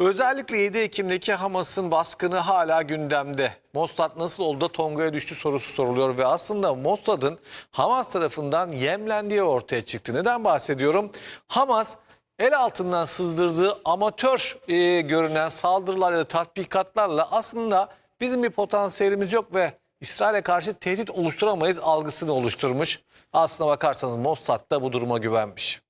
Özellikle 7 Ekim'deki Hamas'ın baskını hala gündemde. Mossad nasıl oldu da Tonga'ya düştü sorusu soruluyor ve aslında Mossad'ın Hamas tarafından yemlendiği ortaya çıktı. Neden bahsediyorum? Hamas el altından sızdırdığı amatör e, görünen saldırılar ya da tatbikatlarla aslında bizim bir potansiyelimiz yok ve İsrail'e karşı tehdit oluşturamayız algısını oluşturmuş. Aslına bakarsanız Mossad da bu duruma güvenmiş.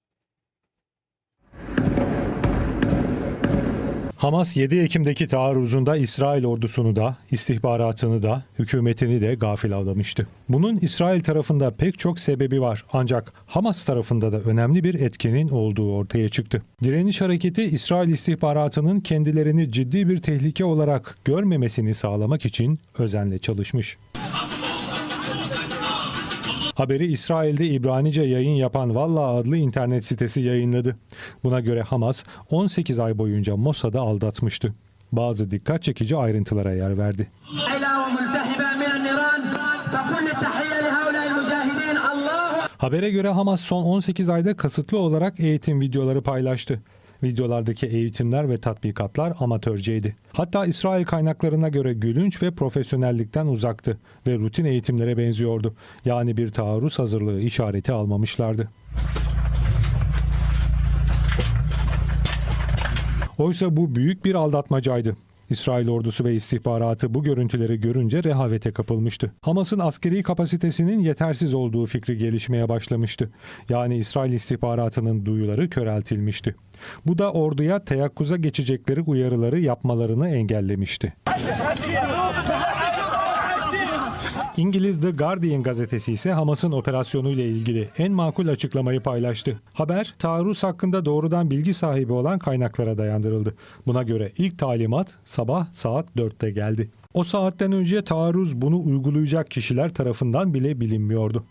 Hamas 7 Ekim'deki taarruzunda İsrail ordusunu da, istihbaratını da, hükümetini de gafil avlamıştı. Bunun İsrail tarafında pek çok sebebi var ancak Hamas tarafında da önemli bir etkenin olduğu ortaya çıktı. Direniş hareketi İsrail istihbaratının kendilerini ciddi bir tehlike olarak görmemesini sağlamak için özenle çalışmış. Haberi İsrail'de İbranice yayın yapan Valla adlı internet sitesi yayınladı. Buna göre Hamas 18 ay boyunca Mossad'ı aldatmıştı. Bazı dikkat çekici ayrıntılara yer verdi. Habere göre Hamas son 18 ayda kasıtlı olarak eğitim videoları paylaştı. Videolardaki eğitimler ve tatbikatlar amatörceydi. Hatta İsrail kaynaklarına göre gülünç ve profesyonellikten uzaktı ve rutin eğitimlere benziyordu. Yani bir taarruz hazırlığı işareti almamışlardı. Oysa bu büyük bir aldatmacaydı. İsrail ordusu ve istihbaratı bu görüntüleri görünce rehavete kapılmıştı. Hamas'ın askeri kapasitesinin yetersiz olduğu fikri gelişmeye başlamıştı. Yani İsrail istihbaratının duyuları köreltilmişti. Bu da orduya teyakkuza geçecekleri uyarıları yapmalarını engellemişti. İngiliz The Guardian gazetesi ise Hamas'ın operasyonuyla ilgili en makul açıklamayı paylaştı. Haber, taarruz hakkında doğrudan bilgi sahibi olan kaynaklara dayandırıldı. Buna göre ilk talimat sabah saat 4'te geldi. O saatten önce taarruz bunu uygulayacak kişiler tarafından bile bilinmiyordu.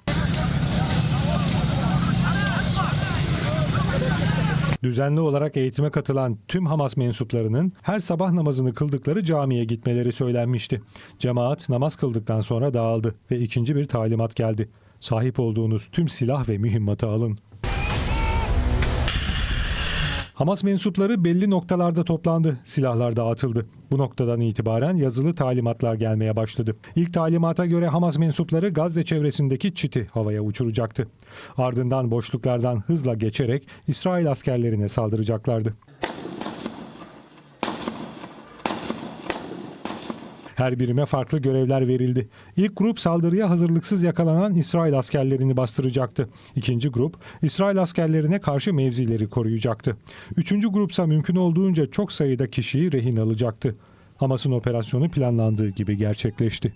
Düzenli olarak eğitime katılan tüm Hamas mensuplarının her sabah namazını kıldıkları camiye gitmeleri söylenmişti. Cemaat namaz kıldıktan sonra dağıldı ve ikinci bir talimat geldi. Sahip olduğunuz tüm silah ve mühimmatı alın. Hamas mensupları belli noktalarda toplandı, silahlar dağıtıldı. Bu noktadan itibaren yazılı talimatlar gelmeye başladı. İlk talimata göre Hamas mensupları Gazze çevresindeki çiti havaya uçuracaktı. Ardından boşluklardan hızla geçerek İsrail askerlerine saldıracaklardı. Her birime farklı görevler verildi. İlk grup saldırıya hazırlıksız yakalanan İsrail askerlerini bastıracaktı. İkinci grup İsrail askerlerine karşı mevzileri koruyacaktı. Üçüncü grupsa mümkün olduğunca çok sayıda kişiyi rehin alacaktı. Hamas'ın operasyonu planlandığı gibi gerçekleşti.